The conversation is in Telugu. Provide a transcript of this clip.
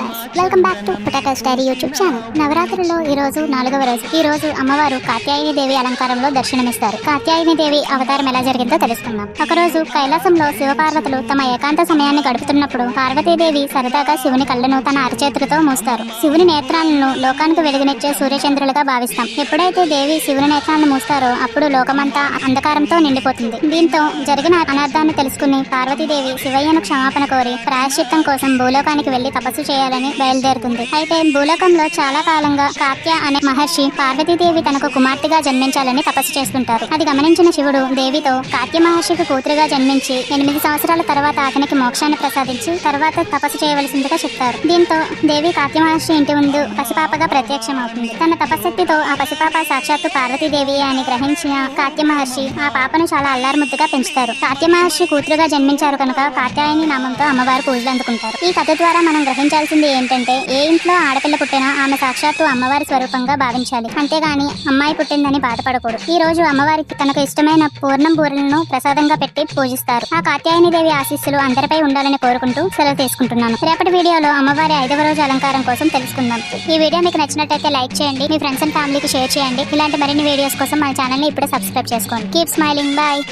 Guys welcome back to potato story YouTube channel నవరాత్రిలో ఈ రోజు నాలుగవ రోజు. ఈ రోజు అమ్మవారు కాత్యాయని దేవి అలంకారంలో దర్శనమిస్తారు. కాత్యాయని దేవి అవతారం ఎలా జరిగిందో తెలుసుకుందాం. ఒకరోజు కైలాసంలో శివపార్వతులు తమ ఏకాంత సమయాన్ని గడుపుతున్నప్పుడు పార్వతీదేవి సరదాగా శివుని కళ్ళను తన అరచేతులతో మూస్తారు. శివుని నేత్రాలను లోకానికి వెలుగునిచ్చే సూర్యచంద్రులుగా భావిస్తాం. ఎప్పుడైతే దేవి శివుని నేత్రాలను మూస్తారో అప్పుడు లోకమంతా అంధకారంతో నిండిపోతుంది. దీంతో జరిగిన అనర్థాన్ని తెలుసుకుని పార్వతీదేవి శివయ్యను క్షమాపణ కోరి ప్రాయశ్చిత్తం కోసం భూలోకానికి వెళ్ళి తపస్సు చేయాలని బయలుదేరుతుంది. అయితే భూలోకంలో చాలా కాలంగా కాత్య అనే మహర్షి పార్వతీదేవి తనకు కుమార్తెగా జన్మించాలని తపస్సు చేస్తుంటారు. అది గమనించిన శివుడు దేవితో కాత్య మహర్షికి కూతురుగా జన్మించి ఎనిమిది సంవత్సరాల తర్వాత అతనికి మోక్షాన్ని ప్రసాదించి తర్వాత తపస్సు చేయవలసిందిగా చెప్తారు. దీంతో దేవి కాత్య మహర్షి ఇంటి ముందు పసిపాపగా ప్రత్యక్షమవుతుంది. తన తపశక్తితో ఆ పసిపాప సాక్షాత్తు పార్వతీదేవి అని గ్రహించిన కాత్య మహర్షి ఆ పాపను చాలా అల్లారుముద్దుగా పెంచుతారు. కాత్య మహర్షి కూతురుగా జన్మించారు కనుక కాత్యాయని నామంతో అమ్మవారు పూజలు అందుకుంటారు. ఈ కథ ద్వారా మనం గ్రహించాల్సింది ఏంటంటే ఏ ఇంట్లో ఆడపిల్ల పుట్టినా ఆమె సాక్షాత్తు అమ్మవారి స్వరూపంగా భావించాలి. అంతేగాని అమ్మాయి పుట్టిందని బాధపడకూడదు. ఈ రోజు అమ్మవారికి తనకు ఇష్టమైన పూర్ణం బూరెలను ప్రసాదంగా పెట్టి పూజిస్తారు. ఆ కాత్యాయని దేవి ఆశీస్సులు అందరిపై ఉండాలని కోరుకుంటూ సెలవు తీసుకుంటున్నాను. రేపటి వీడియోలో అమ్మవారి ఐదవ రోజు అలంకారం కోసం తెలుసుకుందాం. ఈ వీడియో మీకు నచ్చినట్టయితే లైక్ చేయండి మీ ఫ్రెండ్స్ అండ్ ఫ్యామిలీకి షేర్ చేయండి. ఇలాంటి మరిన్ని వీడియోస్ కోసం మన ఛానల్ని ఇప్పుడే సబ్స్క్రైబ్ చేసుకోండి. Keep smiling. బాయ్.